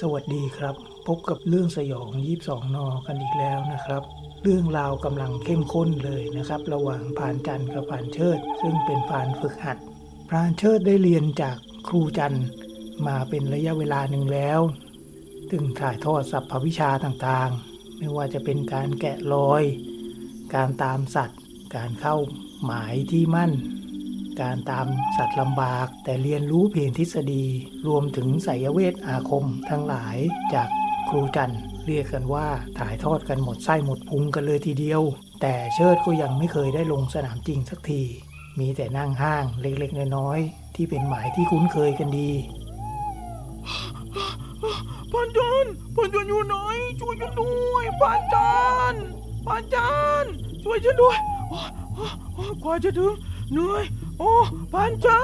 สวัสดีครับ พบกับเรื่องสยอง 22 นอกันอีกแล้วนะครับ เรื่องราวกำลังเข้มข้นเลยนะครับ ระหว่างพรานจันทร์กับพรานเชิด ซึ่งเป็นพรานฝึกหัดพรานเชิดได้เรียนจากครูจันทร์มาเป็นระยะเวลาหนึ่งแล้วซึ่งถ่ายทอดสัพพวิชาต่างๆ ไม่ว่าจะเป็นการแกะรอย การตามสัตว์ การเข้าหมายที่มั่น การตามสัตว์ลำบาก แต่เรียนรู้เพียงทฤษฎี รวมถึงไสยเวทอาคมทั้งหลายจากครูจันเรียกกันว่าถ่ายทอดกันหมดไส้หมดพุงกันเลยทีเดียว แต่เชิดก็ยังไม่เคยได้ลงสนามจริงสักที มีแต่นั่งห้างเล็กๆน้อยๆที่เป็นหมายที่คุ้นเคยกันดีพันจันพันจันอยู่ไหนช่วยฉันด้วยพันจันพันจันช่วยฉันด้วยกว่าจะถึงเหนื่อย โอ้พันจั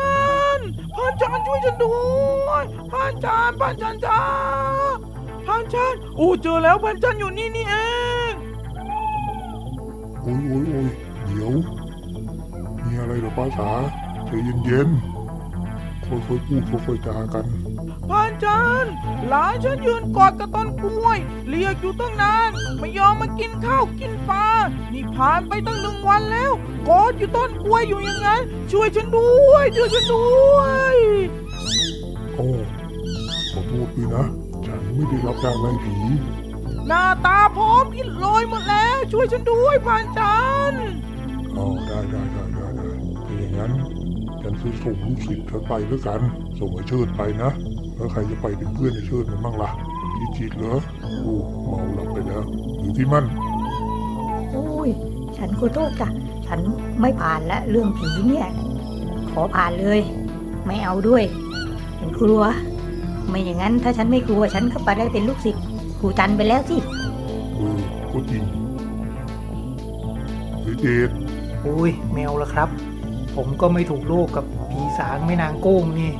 นพันจันช่วยฉันด้วยพันจันพันจันจ้าพันจันโอ้เจอแล้วพันจันอยู่นี่นี่เองโอ้ยโอ้ยโอ้ยเดี๋ยว มีอะไรเหรอป้าจ๋าใจเย็นๆค่อยๆพูดค่อยๆจากัน พันจันหลานฉันยืนกอดกับต้นกล้วยเรียกอยู่ตั้งนาน ไม่ยอมมากินข้าวกินปลา นี่ผ่านไปตั้งหนึ่งวันแล้ว กอดอยู่ต้นกล้วยอยู่อย่างนั้น ช่วยฉันด้วยช่วยฉันด้วย โอ้ขอโทษด้วยนะ ฉันไม่ได้รับการไล่ผีหน้าตาพร้อมอิดโรยหมดแล้ว ช่วยฉันด้วยพันจันอ๋อได้ได้ได้ได้ได้ถ้าอย่างนั้นฉันจะส่งลูกศิษย์เธอไปแล้วกัน ส่งไอ้เชิดไปนะ แล้วใครจะไปเป็นเพื่อนไอ้เชิดมันบ้างล่ะจิจิตเหรอโอ้เมาหลับไปแล้วอยู่ที่มันโอ้ย ฉันขอโทษจ้ะฉันไม่ผ่านและเรื่องผีเนี่ย ขอผ่านเลย ไม่เอาด้วยฉันกลัว ไม่อย่างนั้นถ้าฉันไม่กลัวฉันก็ไปได้เป็นลูกศิษย์ครูจันไปแล้วสิเออก็จริงเฮ้ยเจดโอ้ยแมวละครับ ผมก็ไม่ถูกโลกกับผีสางแม่นางโก้งนี่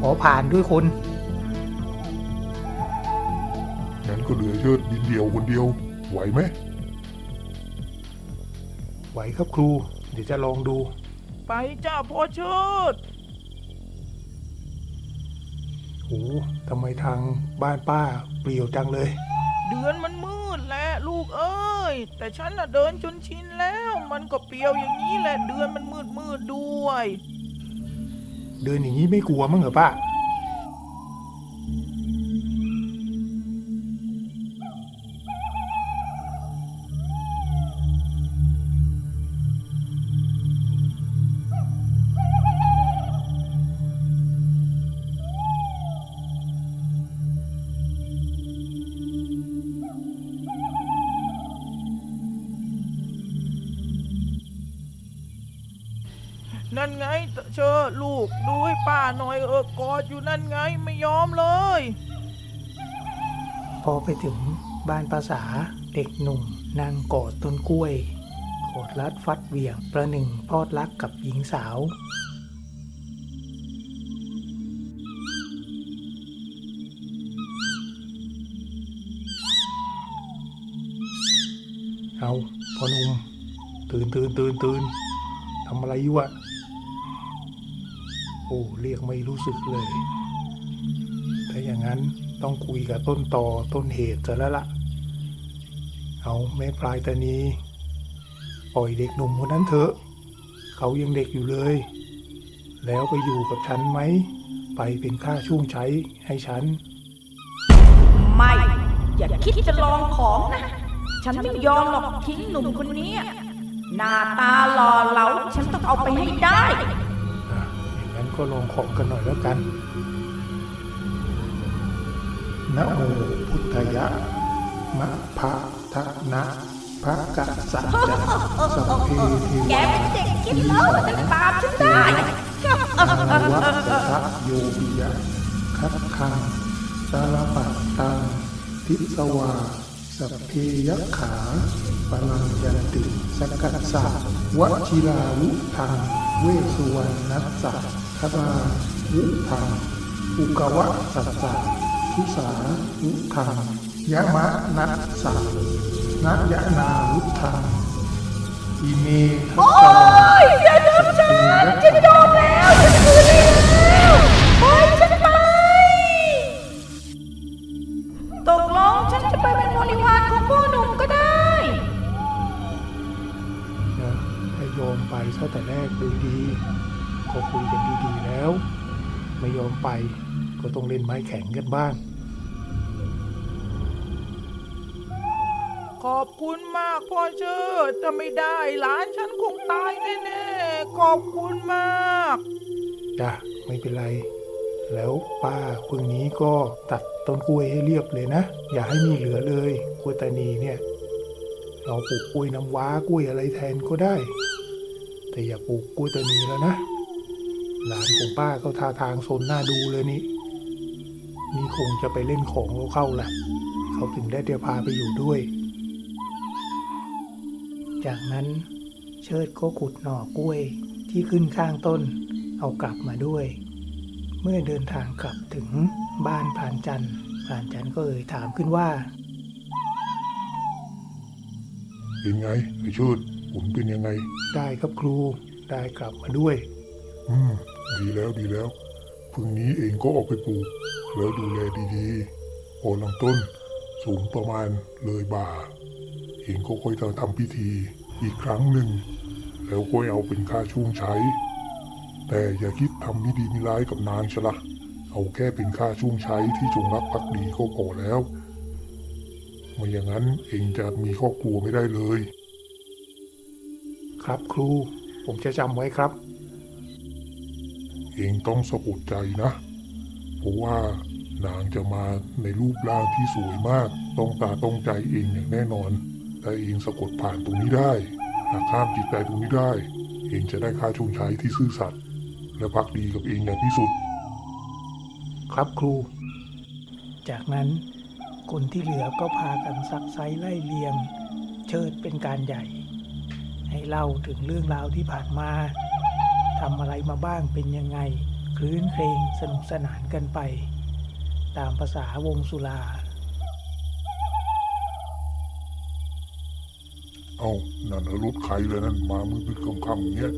ขอผ่านด้วยคนงั้นก็เหลือเชิดดินเดียวคนเดียว ไหวไหม ไหวครับครู เดี๋ยวจะลองดู ไปจ้าพ่อเชิดโอ้ทำไมทางบ้านป้าเปลี่ยวจังเลย เดือนมันมืดแหละลูกเอ้ย แต่ฉันน่ะเดินจนชินแล้ว มันก็เปรียวอย่างนี้แหละ เดือนมันมืดมืดๆด้วย เดินอย่างนี้ไม่กลัวมั้งเหรอป้า นั่นไงเชิลูกดูให้ป้าหน่อยเออกอดอยู่นั่นไงไม่ยอมเลย พอไปถึงบ้านภาษาเด็กหนุ่มนั่งกอดต้นกล้วยกอดรัดฟัดเวียงประหนึ่งพอดรักกับหญิงสาว เอาพ่อนุ่มตื่นตื่นตื่นตื่นทำอะไรอยู่อะ โอ้เรียกไม่รู้สึกเลย ถ้าอย่างนั้นต้องคุยกับต้นต่อต้นเหตุจะแล้วละ่ะ เอาแม่พลายตานีปล่อยเด็กหนุ่มคนนั้นเถอะ เขายังเด็กอยู่เลย แล้วไปอยู่กับฉันไหม ไปเป็นค่าช่วงใช้ให้ฉัน ไม่ อย่าคิดจะลองของนะ ฉันไม่ยอมหรอกทิ้งหนุ่มคนนี้ หน้าตาหล่อเหลาฉันต้องเอาไปให้ได้ ก็ลองของกันหน่อยแล้วกันนะโมพุทธายะมะพะทะนะพระกัสสะจะสัพเพเทแกวาเป็นเด็กกินเหล้าแต่ตามฉันได้อาวัตตะโยปิยะคัดคังสารปัตตังทิสวาสัพเพยขาปลังยันติสกัสสะวชิราวุธังเวสสุวรรณัสสะ คดานิทังอุกวะสัสสะทิสานิทังยะมะนัสสะนัยะนาวุทังอิเมฆโอ้ยอย่าทำฉันฉันโดนแล้วฉันคืนแล้วโอ้ยฉันไปตกลงฉันจะไปเป็นบริวารของพ่อหนุ่มก็ได้นะให้โยมไปซะแต่แรกดูดี ๆแล้ว ไม่ยอมไปก็ต้องเล่นไม้แข็งกันบ้าง ขอบคุณมากพ่อเชิดถ้าไม่ได้หลานฉันคงตายแน่ๆขอบคุณมากจ้ะไม่เป็นไร แล้วป้าพรุ่งนี้ก็ตัดต้นกล้วยให้เรียบเลยนะ อย่าให้มีเหลือเลยกล้วยตานีเนี่ย เราปลูกกล้วยน้ำว้ากล้วยอะไรแทนก็ได้ แต่อย่าปลูกกล้วยตานีแล้วนะ หลานของป้าก็ท่าทางโซนหน้าดูเลยนี่ นี่คงจะไปเล่นของเขาเข้าละเขาถึงได้เดียวพาไปอยู่ด้วย จากนั้นเชิดก็ขุดหน่อกล้วยที่ขึ้นข้างต้น เอากลับมาด้วย เมื่อเดินทางกลับถึงบ้านพรานจันทร์พรานจันทร์ก็เอ่ยถามขึ้นว่า เป็นไงไอ้เชิดผลเป็นยังไง ได้ครับครูได้กลับมาด้วย อืม ดีแล้วดีแล้วพรุ่งนี้เองก็ออกไปปลูก แล้วดูแลดีๆพอลำต้นสูงประมาณเลยบ่า เองก็ค่อยจะทำพิธีอีกครั้งหนึ่ง แล้วค่อยเอาเป็นค่าช่วงใช้ แต่อย่าคิดทำม่ดีม่ร้ายกับนางชะละเอาแค่เป็นค่าช่วงใช้ที่จงรักภักดีก็พอแล้วไม่อย่างนั้นเองจะมีครอบครัวไม่ได้เลย ครับครู ผมจะจำไว้ครับ เองต้องสะกดใจนะ เพราะว่านางจะมาในรูปร่างที่สวยมาก ต้องตาต้องใจเองอย่างแน่นอนถ้าเองสะกดผ่านตรงนี้ได้ หากข้ามจิตใจตรงนี้ได้ เองจะได้ค่าชงใช้ที่ซื่อสัตย์และพักดีกับเองอย่างที่สุด ครับครู จากนั้นคนที่เหลือก็พากันซักไซไล่เลียง เชิดเป็นการใหญ่ ให้เล่าถึงเรื่องราวที่ผ่านมา ทำอะไรมาบ้างเป็นยังไง คลื้นเพลงสนุกสนานกันไป ตามภาษาวงสุลาเอานั่นรถใครเลยนั่นมามืดๆค่ำๆอย่างเงี้ย